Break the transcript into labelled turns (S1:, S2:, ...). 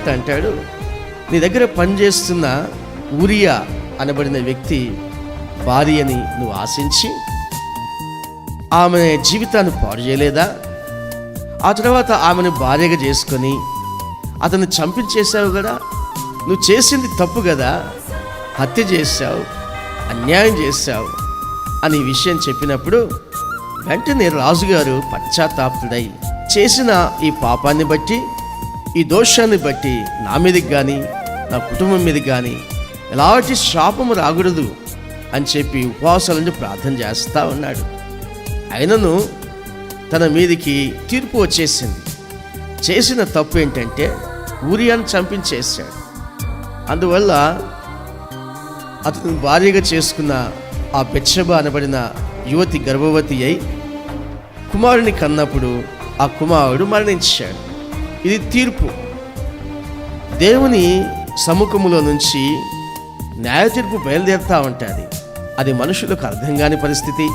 S1: ప్రవక్త అంటాడు నీ దగ్గర పనిచేస్తున్న ఊరియా అనబడిన వ్యక్తి భార్యని నువ్వు ఆశించి ఆమె జీవితాన్ని పాడు చేయలేదా? ఆ తర్వాత ఆమెను భార్యగా చేసుకొని అతన్ని చంపించేశావు కదా? నువ్వు చేసింది తప్పు కదా? హత్య చేశావు అన్యాయం చేశావు అని విషయం చెప్పినప్పుడు వెంటనే రాజుగారు పశ్చాత్తాపుడై చేసిన ఈ పాపాన్ని బట్టి ఈ దోషాన్ని బట్టి నా మీదకి కానీ నా కుటుంబం మీదకి కానీ ఎలాంటి శాపము రాకూడదు అని చెప్పి ఉపవాసాలను ప్రార్థన చేస్తూ ఉన్నాడు. అయినను తన మీదికి తీర్పు వచ్చేసింది. చేసిన తప్పు ఏంటంటే ఊరియాను చంపించేశాడు. అందువల్ల అతను భార్యగా చేసుకున్న ఆ బెచ్చబ అనబడిన యువతి గర్భవతి అయి కుమారుని కన్నప్పుడు ఆ కుమారుడు మరణించాడు. ఇది తీర్పు. దేవుని సముఖములో నుంచి న్యాయ తీర్పు బయలుదేరుతా ఉంటుంది అది మనుషులకు అర్థం కాని పరిస్థితి.